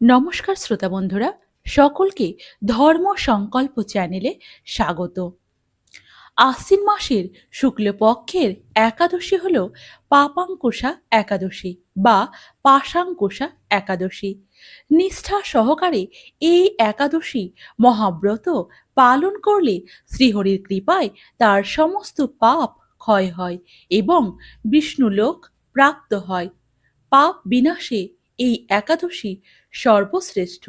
নমস্কার শ্রোতা বন্ধুরা, সকলকে ধর্ম সংকল্প চ্যানেলে স্বাগত। আশ্বিন মাসের শুক্লপক্ষের একাদশী হল পাপাঙ্কুশা একাদশী বা পাশাঙ্কুশা একাদশী। নিষ্ঠা সহকারে এই একাদশী মহাব্রত পালন করলে শ্রীহরির কৃপায় তার সমস্ত পাপ ক্ষয় হয় এবং বিষ্ণুলোক প্রাপ্ত হয়। পাপ বিনাশে এই একাদশী সর্বশ্রেষ্ঠ।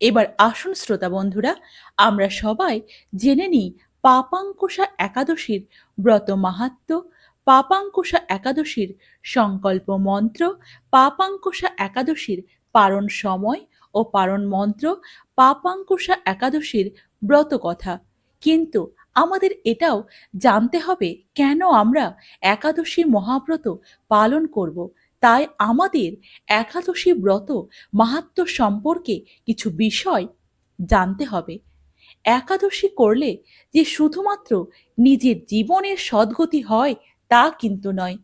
এবার আসুন শ্রোতা বন্ধুরা, আমরা সবাই জেনে নিই পাপাঙ্কুশা একাদশীর ব্রত মাহাত্ম, পাপাঙ্কুশা একাদশীর সংকল্প মন্ত্র, পাপাঙ্কুশা একাদশীর পারণ সময় ও পারণ মন্ত্র, পাপাঙ্কুশা একাদশীর ব্রত কথা। কিন্তু আমাদের এটাও জানতে হবে কেন আমরা একাদশী মহাব্রত পালন করব। তাই আমাদের একাদশী ব্রত মাহাত্ম সম্পর্কে কিছু বিষয় জানতে হবে। একাদশী করলে যে শুধুমাত্র নিজের জীবনের সদ্গতি হয় তা কিন্তু নয়।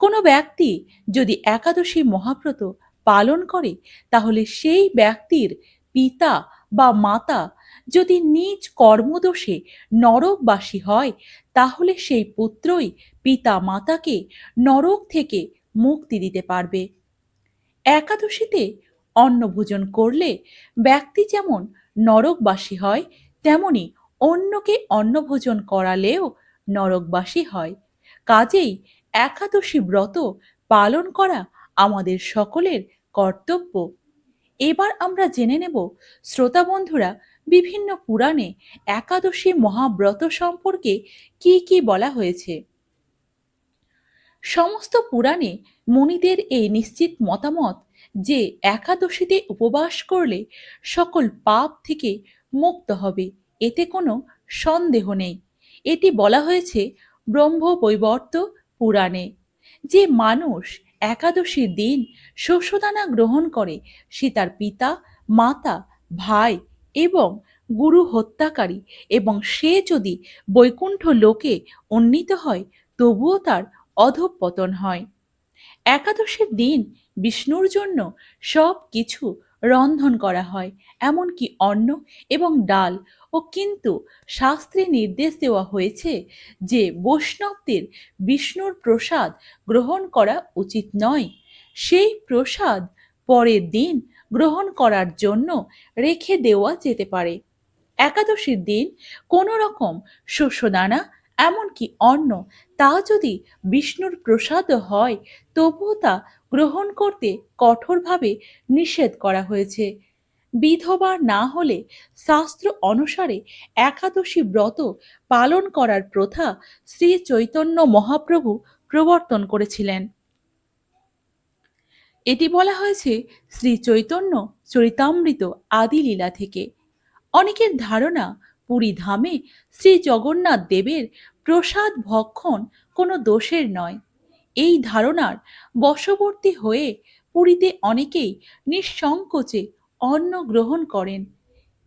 কোনো ব্যক্তি যদি একাদশী মহাব্রত পালন করে, তাহলে সেই ব্যক্তির পিতা বা মাতা যদি নিজ কর্মদোষে নরকবাসী হয়, তাহলে সেই পুত্রই পিতা মাতাকে নরক থেকে মুক্তি দিতে পারবে। একাদশীতে অন্নভোজন করলে ব্যক্তি যেমন নরকবাসী হয়, তেমনি অন্যকে অন্নভোজন করালেও নরকবাসী হয়। কাজেই একাদশী ব্রত পালন করা আমাদের সকলের কর্তব্য। এবার আমরা জেনে নেব, শ্রোতা বন্ধুরা, বিভিন্ন পুরাণে একাদশী মহাব্রত সম্পর্কে কি কি বলা হয়েছে। সমস্ত পুরাণে মুনিদের এই নিশ্চিত মতামত যে একাদশীতে উপবাস করলে সকল পাপ থেকে মুক্ত হবে, এতে কোনো সন্দেহ নেই। এটি বলা হয়েছে ব্রহ্ম বৈবর্ত পুরাণে। যে মানুষ একাদশীর দিন শস্যদানা গ্রহণ করে, সে তার পিতা, মাতা, ভাই এবং গুরু হত্যাকারী এবং সে যদি বৈকুণ্ঠ লোকে উন্নীত হয়, তবুও তার অধঃপতন হয়। একাদশীর দিন বিষ্ণুর জন্য সব কিছু রন্ধন করা হয়, এমনকি অন্ন এবং ডাল ও কিন্তু শাস্ত্রে নির্দেশ দেওয়া হয়েছে যে বৈষ্ণবদের বিষ্ণুর প্রসাদ গ্রহণ করা উচিত নয়। সেই প্রসাদ পরের দিন গ্রহণ করার জন্য রেখে দেওয়া যেতে পারে। একাদশীর দিন কোনো রকম শস্যদানা এমনকি অন্ন, তা যদি বিষ্ণুর প্রসাদ হয়, তবুও তা গ্রহণ করতে কঠোরভাবে নিষেধ করা হয়েছে। বিধবা না হলে শাস্ত্র অনুসারে একাদশী ব্রত পালন করার প্রথা শ্রী চৈতন্য মহাপ্রভু প্রবর্তন করেছিলেন। এটি বলা হয়েছে শ্রী চৈতন্য চরিতামৃত আদি লীলা থেকে। অনেকের ধারণা পুরী ধামে শ্রী জগন্নাথ দেবের প্রসাদ ভক্ষণ কোনো দোষের নয়। এই ধারণার বশবর্তী হয়ে পুরীতে অনেকেই নিঃসংকোচে অন্ন গ্রহণ করেন।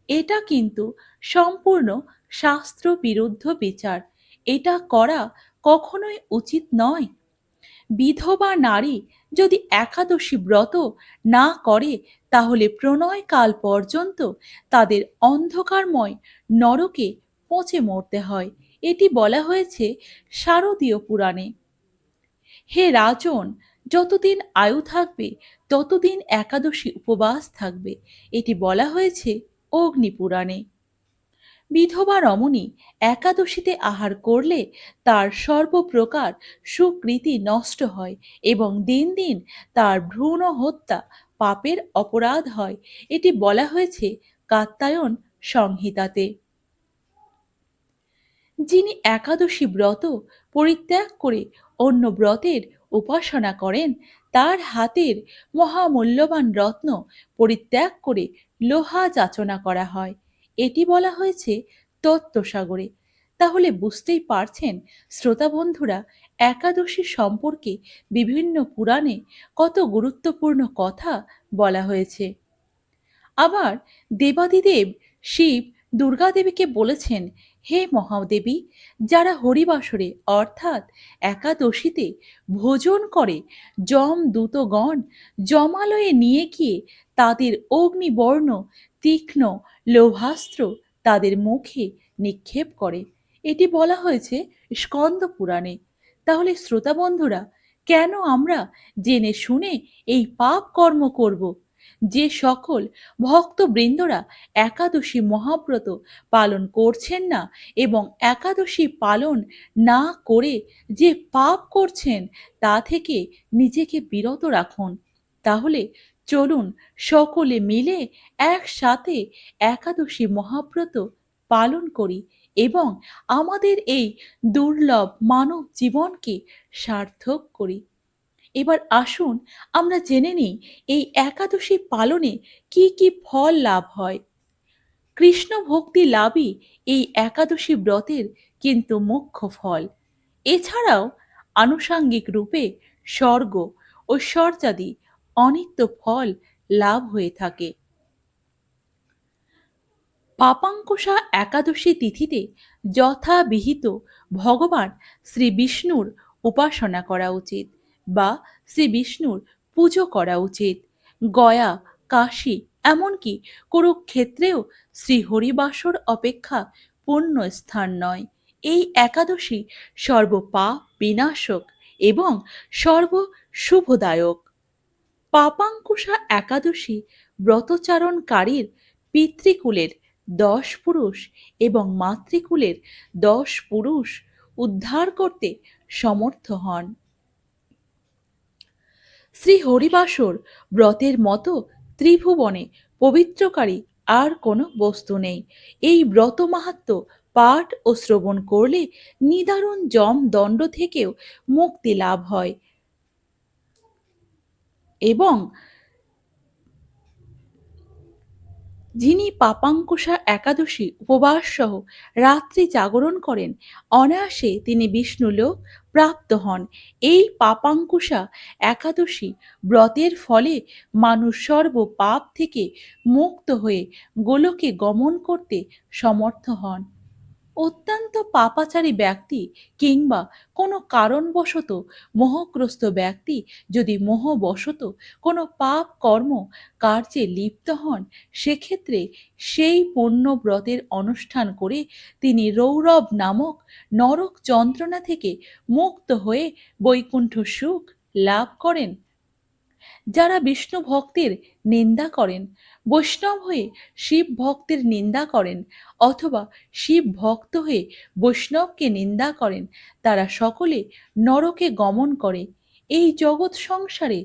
এটা কিন্তু সম্পূর্ণ শাস্ত্র বিরুদ্ধ বিচার। এটা করা কখনোই উচিত নয়। বিধবা নারী যদি একাদশী ব্রত না করে, তাহলে প্রণয়কাল পর্যন্ত তাদের অন্ধকারময় নরকে পচে মরতে হয়। এটি বলা হয়েছে শারদীয় পুরাণে। হে রাজন, যতদিন আয়ু থাকবে, ততদিন একাদশী উপবাস থাকবে। এটি বলা হয়েছে অগ্নিপুরাণে। বিধবা রমণী একাদশীতে আহার করলে তার সর্বপ্রকার সুকৃতি নষ্ট হয় এবং দিন দিন তার ভ্রূণ হত্যা পাপের অপরাধ হয়। এটি বলা হয়েছে কাত্তায়ন সংহিতাতে। যিনি একাদশী ব্রত পরিত্যাগ করে অন্য ব্রতের উপাসনা করেন, তার হাতের মহামূল্যবান রত্ন পরিত্যাগ করে লোহা যাচনা করা হয়। এটি বলা হয়েছে তত্ত্বসাগরে। তাহলে বুঝতেই পারছেন শ্রোতা বন্ধুরা একাদশী সম্পর্কে বিভিন্ন পুরাণে কত গুরুত্বপূর্ণ কথা বলা হয়েছে। আবার দেবাদিদেব শিব দুর্গাদেবীকে বলেছেন, হে মহাদেবী, যারা হরিবাসরে অর্থাৎ একাদশীতে ভোজন করে, যম দূতগণ জমালয়ে নিয়ে গিয়ে তাদের অগ্নিবর্ণ, তীক্ষ্ণ লোভাস্ত্র তাদের মুখে নিক্ষেপ করে। এটি বলা হয়েছে স্কন্দ পুরাণে। তাহলে শ্রোতা বন্ধুরা, কেন আমরা জেনে শুনে এই পাপ কর্ম করব? যে সকল ভক্তবৃন্দরা একাদশী মহাব্রত পালন করছেন না এবং একাদশী পালন না করে যে পাপ করছেন, তা থেকে নিজেকে বিরত রাখুন। তাহলে চলুন সকলে মিলে একসাথে একাদশী মহাব্রত পালন করি এবং আমাদের এই দুর্লভ মানব জীবনকে সার্থক করি। এবার আসুন আমরা জেনে নিই এই একাদশী পালনে কি কি ফল লাভ হয়। কৃষ্ণ ভক্তি লাভই এই একাদশী ব্রতের কিন্তু মুখ্য ফল। এছাড়াও আনুষাঙ্গিক রূপে স্বর্গ ও অনিত্য ফল লাভ হয়ে থাকে। পাপাঙ্কুশা একাদশী তিথিতে যথাবিহিত ভগবান শ্রী বিষ্ণুর উপাসনা করা উচিত বা শ্রী বিষ্ণুর পুজো করা উচিত। গয়া, কাশী এমনকি কুরুক্ষেত্রেও শ্রী হরিবাসর অপেক্ষা পূর্ণ স্থান নয়। এই একাদশী সর্বপাপ, বিনাশক এবং সর্ব শুভদায়ক পাপাঙ্কুশা একাদশী ব্রতচারণকারীর পিতৃকুলের দশ পুরুষ এবং মাতৃকুলের দশ পুরুষ উদ্ধার করতে সমর্থ হন। শ্রী হরিবাসর ব্রতের মতো ত্রিভুবনে পবিত্রকারী আর কোনো বস্তু নেই। এই ব্রত মাহাত্ম পাঠ ও শ্রবণ করলে নিদারুণ জম দণ্ড থেকেও মুক্তি লাভ হয়। এবং যিনি পাপাঙ্কুশা একাদশী উপবাস সহ রাত্রি জাগরণ করেন, অনায়াসে তিনি বিষ্ণুলোক প্রাপ্ত হন। এই পাপাঙ্কুশা একাদশী ব্রতের ফলে মানুষ সর্ব পাপ থেকে মুক্ত হয়ে গোলকে গমন করতে সমর্থ হন। অত্যন্ত পাপাচারী ব্যক্তি কিংবা কোনো কারণবশত মোহগ্রস্ত ব্যক্তি যদি মোহবশত কোনো পাপ কর্ম কার্যে লিপ্ত হন, সেক্ষেত্রে সেই পুণ্যব্রতের অনুষ্ঠান করে তিনি রৌরব নামক নরক যন্ত্রণা থেকে মুক্ত হয়ে বৈকুণ্ঠ সুখ লাভ করেন। যারা বিষ্ণু ভক্তের নিন্দা করেন, বৈষ্ণব হয়ে শিব ভক্তের নিন্দা করেন অথবা শিব ভক্ত হয়ে বৈষ্ণবকে নিন্দা করেন, তারা সকলে নরকে গমন করে। এই জগৎ সংসারে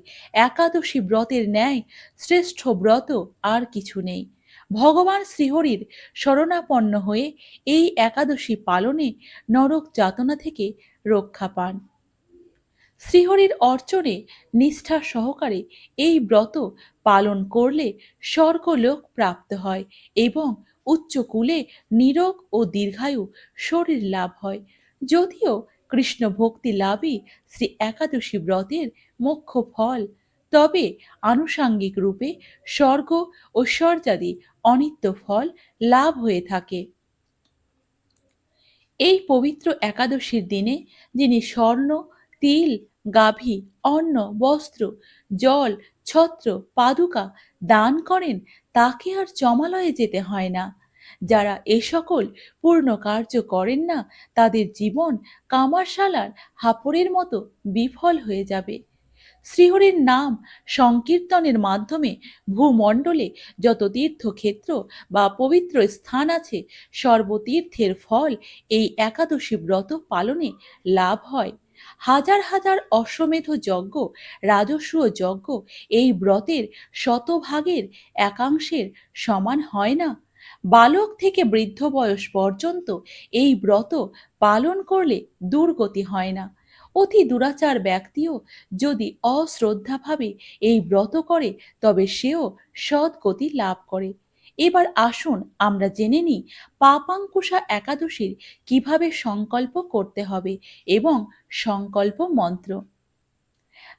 একাদশী ব্রতের ন্যায় শ্রেষ্ঠ ব্রত আর কিছু নেই। ভগবান শ্রীহরির শরণাপন্ন হয়ে এই একাদশী পালনে নরক যাতনা থেকে রক্ষা পান। শ্রীহরির অর্চনে নিষ্ঠা সহকারে এই ব্রত পালন করলে স্বর্গলোক প্রাপ্ত হয় এবং উচ্চকুলে নিরোগ ও দীর্ঘায়ু শরীর লাভ হয়। যদিও কৃষ্ণ ভক্তি লাভই শ্রী একাদশী ব্রতের মুখ্য ফল, তবে আনুষাঙ্গিক রূপে স্বর্গ ও স্বর্যাদি অনিত্য ফল লাভ হয়ে থাকে। এই পবিত্র একাদশীর দিনে যিনি স্বর্ণ তিল, গাভী, অন্ন, বস্ত্র, জল, ছত্র, পাদুকা দান করেন, তাকে আর জমালয়ে যেতে হয় না। যারা এ সকল পূর্ণ কার্য করেন না, তাদের জীবন কামারশালার হাপড়ের মতো বিফল হয়ে যাবে। শ্রীহরির নাম সংকীর্তনের মাধ্যমে ভূমণ্ডলে যত তীর্থক্ষেত্র বা পবিত্র স্থান আছে, সর্বতীর্থের ফল এই একাদশী ব্রত পালনে লাভ হয়। হাজার হাজার অশ্বমেধ যজ্ঞ, রাজস্ব যজ্ঞ এই ব্রতের শতভাগের একাংশের সমান হয় না। বালক থেকে বৃদ্ধ বয়স পর্যন্ত এই ব্রত পালন করলে দুর্গতি হয় না। অতি দুরাচার ব্যক্তিও যদি অশ্রদ্ধাভাবে এই ব্রত করে, তবে সেও সৎগতি লাভ করে। এবার আসুন আমরা জেনে নিই পাপাঙ্কুশা একাদশীর কীভাবে সংকল্প করতে হবে এবং সংকল্প মন্ত্র।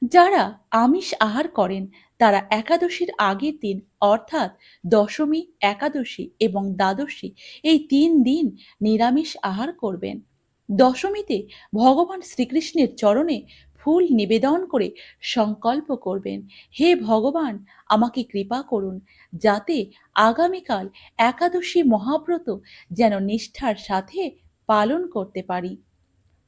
যারা আমিষ আহার করেন, তারা একাদশীর আগের দিন, অর্থাৎ দশমী, একাদশী এবং দ্বাদশী, এই তিন দিন নিরামিষ আহার করবেন। দশমীতে ভগবান শ্রীকৃষ্ণের চরণে ফুল নিবেদন করে সংকল্প করবেন। হে ভগবান, আমাকে কৃপা করুন, যাতে আগামীকাল একাদশী মহাব্রত যেন নিষ্ঠার সাথে পালন করতে পারি।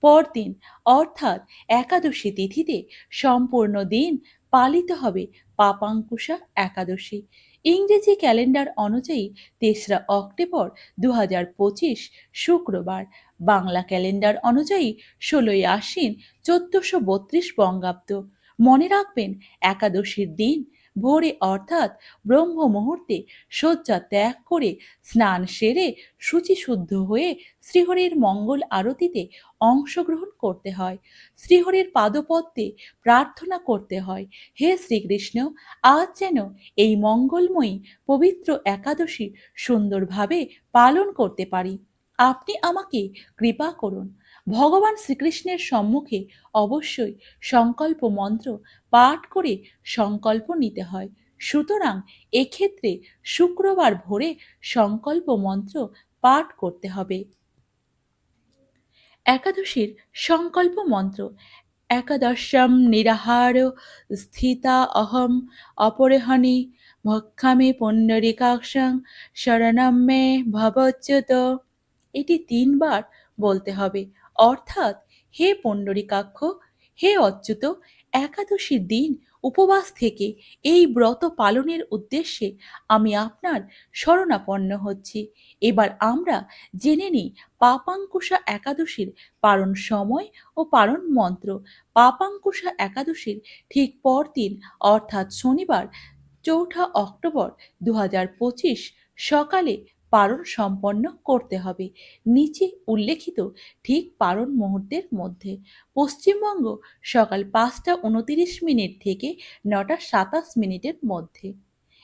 পরদিন, অর্থাৎ একাদশী তিথিতে সম্পূর্ণ দিন পালিত হবে পাপাঙ্কুশা একাদশী। ইংরেজি ক্যালেন্ডার অনুযায়ী তেসরা অক্টোবর দু পঁচিশ শুক্রবার। বাংলা ক্যালেন্ডার অনুযায়ী ষোলোই আশ্বিন চোদ্দশো বত্রিশ বঙ্গাব্দ। মনে রাখবেন, একাদশীর দিন ভোরে অর্থাৎ ব্রহ্ম মুহূর্তে শয্যা ত্যাগ করে স্নান সেরে শুচিশুদ্ধ হয়ে শ্রীহরির মঙ্গল আরতিতে অংশগ্রহণ করতে হয়। শ্রীহরির পাদপদ্মে প্রার্থনা করতে হয়, হে শ্রীকৃষ্ণ, আজ যেন এই মঙ্গলময়ী পবিত্র একাদশী সুন্দরভাবে পালন করতে পারি। আপনি আমাকে কৃপা করুন ভগবান শ্রীকৃষ্ণের সম্মুখে অবশ্যই সংকল্প মন্ত্র পাঠ করে সংকল্প নিতে হয়। সুতরাং এক্ষেত্রে শুক্রবার ভোরে সংকল্প মন্ত্র পাঠ করতে হবে। একাদশীর সংকল্প মন্ত্র একাদশম নিরাহার স্থিতা অহম অপরেহনি ভক্ষামে পুণ্ডরিকাক্ষং শরণম মে ভবচ্যুত। এটি তিনবার বলতে হবে। অর্থাৎ হে পুণ্ডরিকাক্ষ, হে অচ্যুত একাদশীর দিন উপবাস থেকে এই ব্রত পালনের উদ্দেশ্যে আমি আপনার শরণাপন্ন হচ্ছি। এবার আমরা জেনে নিই পাপাঙ্কুশা একাদশীর পারণ সময় ও পারণ মন্ত্র। পাপাঙ্কুশা একাদশীর ঠিক পরদিন, অর্থাৎ শনিবার, চৌঠা অক্টোবর দু হাজার পঁচিশ সকালে পারণ সম্পন্ন করতে হবে। নিচে উল্লেখিত ঠিক পারণ মুহূর্তের মধ্যে। পশ্চিমবঙ্গ সকাল পাঁচটা উনতিরিশ মিনিট থেকে নটা সাতাশ মিনিটের মধ্যে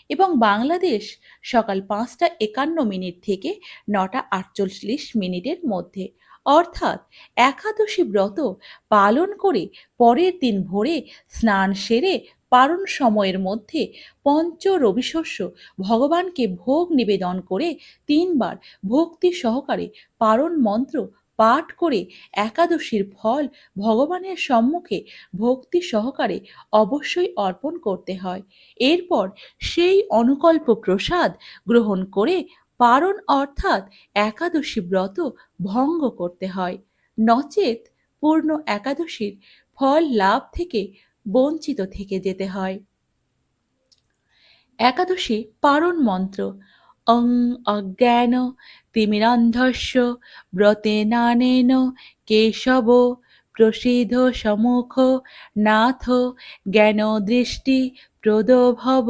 এবং বাংলাদেশ সকাল পাঁচটা একান্ন মিনিট থেকে নটা আটচল্লিশ মিনিটের মধ্যে। অর্থাৎ একাদশী ব্রত পালন করে পরের দিন ভোরে স্নান সেরে পারণ সময়ের মধ্যে পঞ্চ রবিশস্য ভগবানকে ভোগ নিবেদন করে তিনবার ভক্তি সহকারে পারণ মন্ত্র পাঠ করে একাদশীর ফল ভগবানের সম্মুখে ভক্তি সহকারে অবশ্যই অর্পণ করতে হয়। এরপর সেই অনুকল্প প্রসাদ গ্রহণ করে পারণ অর্থাৎ একাদশী ব্রত ভঙ্গ করতে হয়। নচেত পূর্ণ একাদশীর ফল লাভ থেকে বঞ্চিত থেকে যেতে হয়। একাদশী পারণ মন্ত্র, অং অজ্ঞান তিমিরান্ধস্য, ব্রতে নানেন কেশব, প্রসিদ্ধ সমুখ, নাথ, জ্ঞান দৃষ্টি, প্রদভব।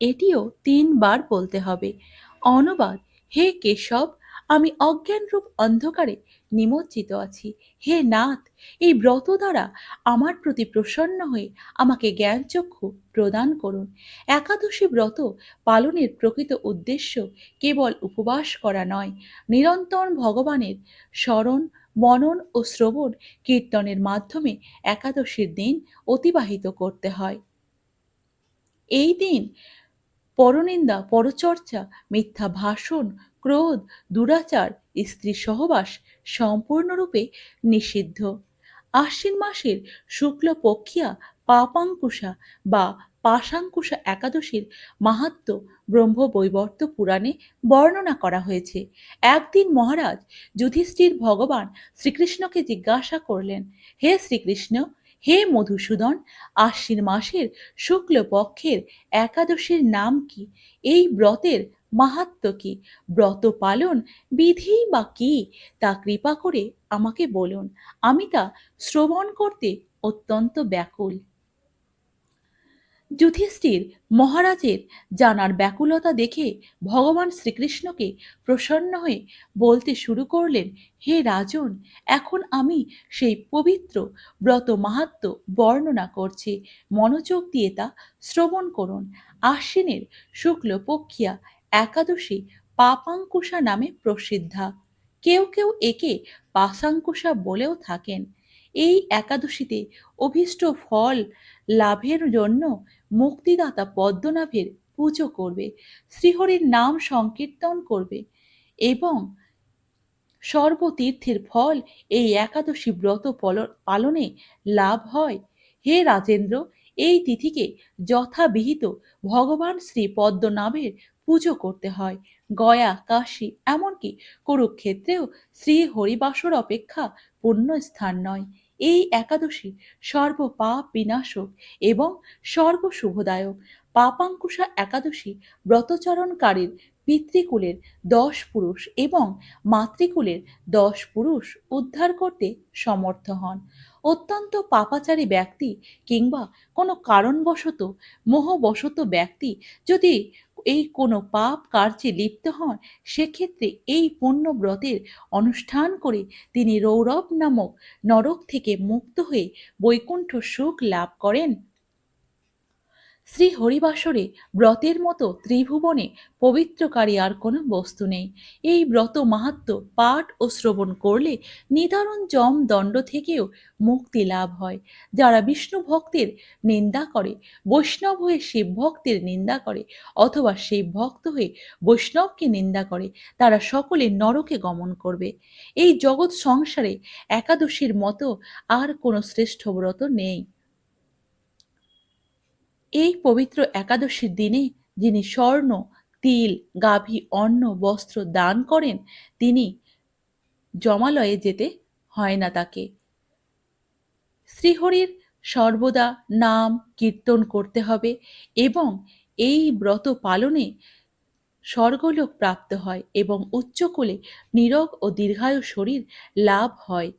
এটিও তিনবার বলতে হবে। অনুবাদ, হে কেশব আমি অজ্ঞানরূপ অন্ধকারে নিমজ্জিত আছি। হে নাথ, এই ব্রত দ্বারা আমার প্রতি প্রসন্ন হয়ে আমাকে জ্ঞানচক্ষু প্রদান করুন। একাদশী ব্রত পালনের প্রকৃত উদ্দেশ্য কেবল উপবাস করা নয়, নিরন্তর ভগবানের স্মরণ, মনন ও শ্রবণ কীর্তনের মাধ্যমে একাদশীর দিন অতিবাহিত করতে হয়। এই দিন পরনিন্দা, পরচর্চা, মিথ্যা ভাষণ ক্রোধ, দুরাচার, স্ত্রী সহবাস সম্পূর্ণরূপে নিষিদ্ধ। আশ্বিন মাসের শুক্লপক্ষিয়া পাপাঙ্কুশা বা পাশাঙ্কুশা একাদশীর মাহাত্ম ব্রহ্মবৈবর্ত পুরাণে বর্ণনা করা হয়েছে। একদিন মহারাজ যুধিষ্ঠির ভগবান শ্রীকৃষ্ণকে জিজ্ঞাসা করলেন, হে শ্রীকৃষ্ণ, হে মধুসূদন, আশ্বিন মাসের শুক্লপক্ষের একাদশীর নাম কি? এই ব্রতের মাহাত্ম কি? ব্রত পালন? বিধি বা কি? তা কৃপা করে আমাকে বলুন। আমি তা শ্রবণ করতে অত্যন্ত ব্যাকুল। যুধিষ্ঠির মহারাজের জানার ব্যাকুলতা দেখে ভগবান শ্রীকৃষ্ণকে প্রসন্ন হয়ে বলতে শুরু করলেন, হে রাজন, এখন আমি সেই পবিত্র ব্রত মাহাত্ম বর্ণনা করছি। মনোযোগ দিয়ে তা শ্রবণ করুন। আশ্বিনের শুক্লপক্ষিয়া একাদশী পাপাঙ্কুশা নামে প্রসিদ্ধা। কেউ কেউ একে পাশাঙ্কুশা বলেও থাকেন। এই একাদশীতে অভীষ্ট ফল লাভের জন্য মুক্তিদাতা পদ্মনাভের পুজো করবে, শ্রীহরির নাম সংকীর্তন করবে এবং সর্বতীর্থের ফল এই একাদশী ব্রত পল- পালনে লাভ হয়। হে রাজেন্দ্র, এই তিথিকে যথাবিহিত ভগবান শ্রী পদ্মনাভের পুজো করতে হয়। গয়া, কাশী এমনকি কুরুক্ষেত্রেও শ্রী হরিবাসর অপেক্ষা পূর্ণ স্থান নয়। এই একাদশী সর্বপাপ বিনাশক এবং সর্বশুভদায়ক। পাপাঙ্কুশা একাদশী ব্রতচরণকারীর পিতৃকুলের দশ পুরুষ এবং মাতৃকুলের দশ পুরুষ উদ্ধার করতে সমর্থ হন। অত্যন্ত পাপাচারী ব্যক্তি কিংবা কোনো কারণবশত, মোহবশত ব্যক্তি যদি এই কোনো পাপ কার্যে লিপ্ত হন, সেক্ষেত্রে এই পুণ্যব্রতের অনুষ্ঠান করে তিনি রৌরব নামক নরক থেকে মুক্ত হয়ে বৈকুণ্ঠ সুখ লাভ করেন। শ্রী হরিবাসরে ব্রতের মতো ত্রিভুবনে পবিত্রকারী আর কোনো বস্তু নেই। এই ব্রত মাহাত্ম পাঠ ও শ্রবণ করলে নিদারুণ জম দণ্ড থেকেও মুক্তি লাভ হয়। যারা বিষ্ণু ভক্তের নিন্দা করে, বৈষ্ণব হয়ে শিব ভক্তের নিন্দা করে অথবা শিব ভক্ত হয়ে বৈষ্ণবকে নিন্দা করে, তারা সকলে নরকে গমন করবে। এই জগৎ সংসারে একাদশীর মতো আর কোনো শ্রেষ্ঠ ব্রত নেই। এই পবিত্র একাদশীর দিনে যিনি স্বর্ণ, তিল, গাভী, অন্ন, বস্ত্র দান করেন, তিনি জমালয়ে যেতে হয় না তাকে। শ্রীহরির সর্বদা নাম কীর্তন করতে হবে এবং এই ব্রত পালনে স্বর্গলোক প্রাপ্ত হয় এবং উচ্চকূলে নীরব ও দীর্ঘায়ু শরীর লাভ হয়।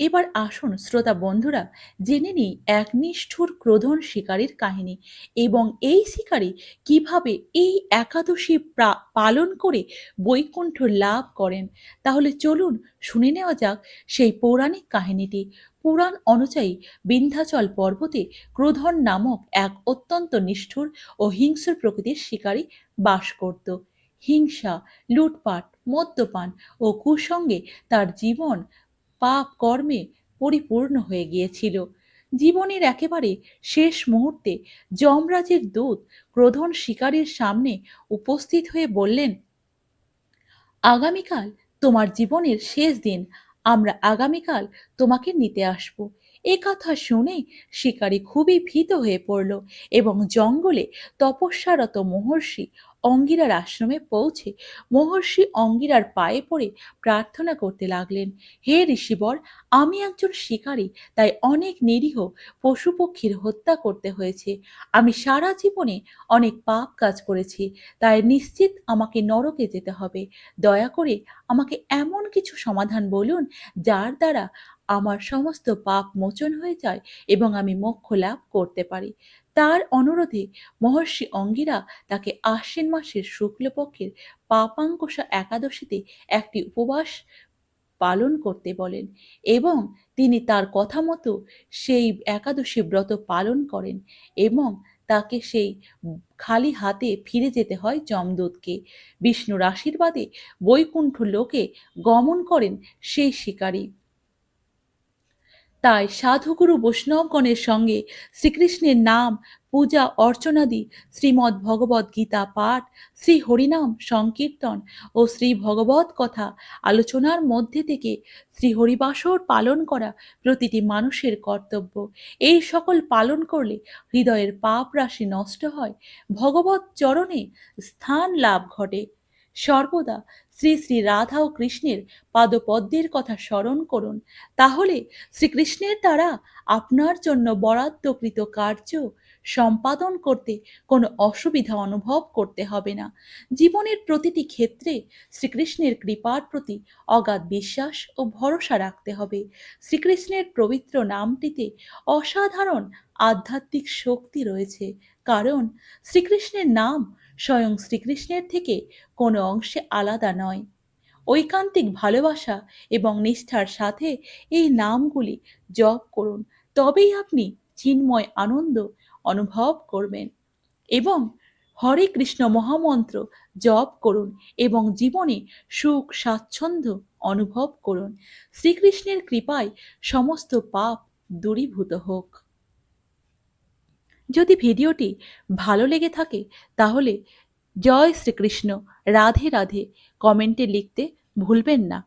এবার আসুন শ্রোতা বন্ধুরা, জেনে নিই এক নিষ্ঠুর ক্রোধন শিকারীর কাহিনী এবং এই শিকারী কীভাবে এই একাদশী পালন করে বৈকুণ্ঠ লাভ করেন। তাহলে চলুন শুনে নেওয়া যাক সেই পৌরাণিক কাহিনীটি। পুরাণ অনুযায়ী বিন্ধ্যাচল পর্বতে ক্রোধন নামক এক অত্যন্ত নিষ্ঠুর ও হিংস্র প্রকৃতির শিকারী বাস করত। হিংসা, লুটপাট, মদ্যপান ও কুসঙ্গে তার জীবন পাপ কর্মে পরিপূর্ণ হয়ে গিয়েছিল। জীবনের একেবারে শেষ মুহূর্তে যমরাজের দূত ক্রোধন শিকারীর সামনে উপস্থিত হয়ে বললেন, আগামীকাল তোমার জীবনের শেষ দিন, আমরা আগামীকাল তোমাকে নিতে আসব। এ কথা শুনে শিকারী খুবই ভীত হয়ে পড়ল এবং জঙ্গলে তপস্যারত মহর্ষি অঙ্গিরার আশ্রমে পৌঁছে মহর্ষি অঙ্গিরার পায়ে পড়ে প্রার্থনা করতে লাগলেন, হে ঋষিবর, আমি একজন শিকারী, তাই অনেক নিরীহ পশু পক্ষীর হত্যা করতে হয়েছে। আমি সারা জীবনে অনেক পাপ কাজ করেছি, তাই নিশ্চিত আমাকে নরকে যেতে হবে। দয়া করে আমাকে এমন কিছু সমাধান বলুন, যার দ্বারা আমার সমস্ত পাপ মোচন হয়ে যায় এবং আমি মোক্ষ লাভ করতে পারি। তার অনুরোধে মহর্ষি অঙ্গিরা তাকে আশ্বিন মাসের শুক্লপক্ষের পাপাঙ্কুশা একাদশীতে একটি উপবাস পালন করতে বলেন এবং তিনি তার কথা মতো সেই একাদশী ব্রত পালন করেন এবং তাকে সেই খালি হাতে ফিরে যেতে হয় যমদূতকে। বিষ্ণুর আশীর্বাদে বৈকুণ্ঠ লোকে গমন করেন সেই শিকারী। তাই সাধুগুরু বৈষ্ণবগণের সঙ্গে শ্রীকৃষ্ণের নাম, পূজা, অর্চনাদি, শ্রীমদ্ ভগবদ গীতা পাঠ, শ্রী হরিনাম সংকীর্তন ও শ্রী ভগবত কথা আলোচনার মধ্যে থেকে শ্রী হরিবাসর পালন করা প্রতিটি মানুষের কর্তব্য। এই সকল পালন করলে হৃদয়ের পাপ রাশি নষ্ট হয়। ভগবত চরণে স্থান লাভ ঘটে। সর্বদা শ্রী শ্রী রাধা ও কৃষ্ণের পাদপদ্মের কথা স্মরণ করুন। তাহলে শ্রীকৃষ্ণের দ্বারা আপনার জন্য বরাদ্দকৃত কার্য সম্পাদন করতে কোনো অসুবিধা অনুভব করতে হবে না। জীবনের প্রতিটি ক্ষেত্রে শ্রীকৃষ্ণের কৃপার প্রতি অগাধ বিশ্বাস ও ভরসা রাখতে হবে। শ্রীকৃষ্ণের পবিত্র নামটিতে অসাধারণ আধ্যাত্মিক শক্তি রয়েছে। কারণ শ্রীকৃষ্ণের নাম স্বয়ং শ্রীকৃষ্ণের থেকে কোনো অংশে আলাদা নয়। ঐকান্তিক ভালোবাসা এবং নিষ্ঠার সাথে এই নামগুলি জপ করুন, তবেই আপনি চিন্ময় আনন্দ অনুভব করবেন এবং হরে কৃষ্ণ মহামন্ত্র জপ করুন এবং জীবনে সুখ, স্বাচ্ছন্দ্য অনুভব করুন। শ্রীকৃষ্ণের কৃপায় সমস্ত পাপ দূরীভূত হোক। যদি ভিডিওটি ভালো লেগে থাকে তাহলে জয় শ্রীকৃষ্ণ রাধে রাধে কমেন্টে লিখতে ভুলবেন না।